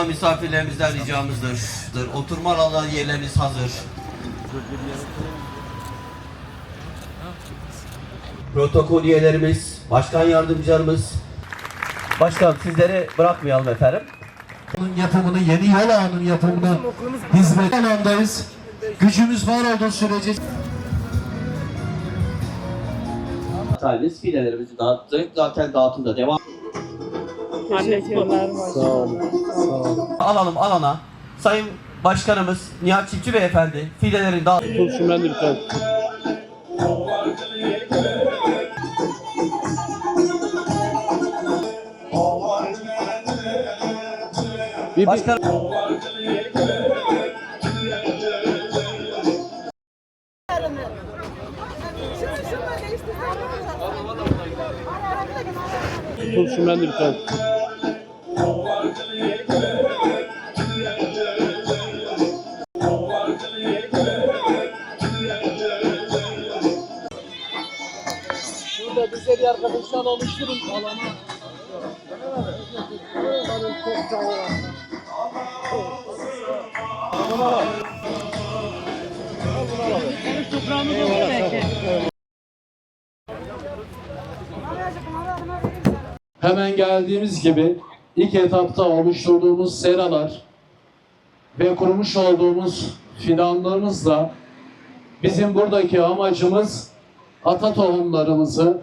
bulunan misafirlerimizden ricamızdır. Oturma alanı yerleriniz hazır. Protokol üyelerimiz, başkan yardımcılarımız. Başkan sizleri bırakmayalım efendim. Bunun yapımını, yeni yol ağının yapımını hizmet alandayız. Gücümüz var olduğu sürece Talimiz filelerimizi dağıttık. Zaten dağıtım da devam. Alalım alana. Sayın Başkanımız Nihat Çiftçi Beyefendi fidelerin dağıtım. Turşu ben de bir tane. Bir, Başkan turşu ben de bir tane. Şurada bize bir arkadaşlar oluşturun alana. Hemen geldiğimiz gibi ilk etapta oluşturduğumuz seralar ve kurmuş olduğumuz fidanlarımızla bizim buradaki amacımız ata tohumlarımızı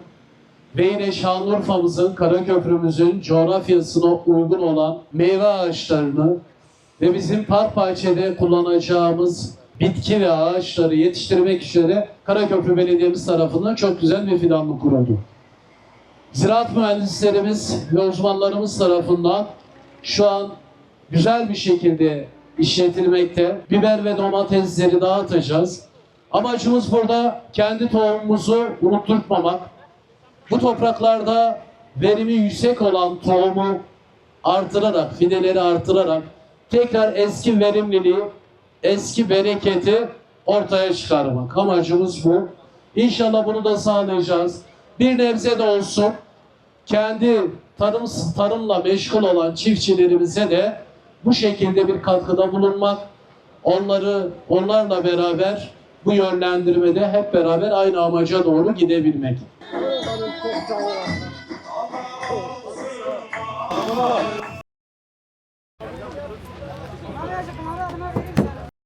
ve yine Şanlıurfa'mızın, Karaköprümüzün coğrafyasına uygun olan meyve ağaçlarını ve bizim park bahçede kullanacağımız bitki ve ağaçları yetiştirmek üzere Karaköprü Belediye'miz tarafından çok güzel bir fidanlık kuruldu. Ziraat mühendislerimiz ve uzmanlarımız tarafından şu an güzel bir şekilde işletilmekte. Biber ve domatesleri dağıtacağız. Amacımız burada kendi tohumumuzu unutturmamak. Bu topraklarda verimi yüksek olan tohumu artırarak, fideleri artırarak tekrar eski verimliliği, eski bereketi ortaya çıkarmak. Amacımız bu. İnşallah bunu da sağlayacağız. Bir nebze de olsun kendi tarım tarımla meşgul olan çiftçilerimize de bu şekilde bir katkıda bulunmak, onları onlarla beraber bu yönlendirmede hep beraber aynı amaca doğru gidebilmek.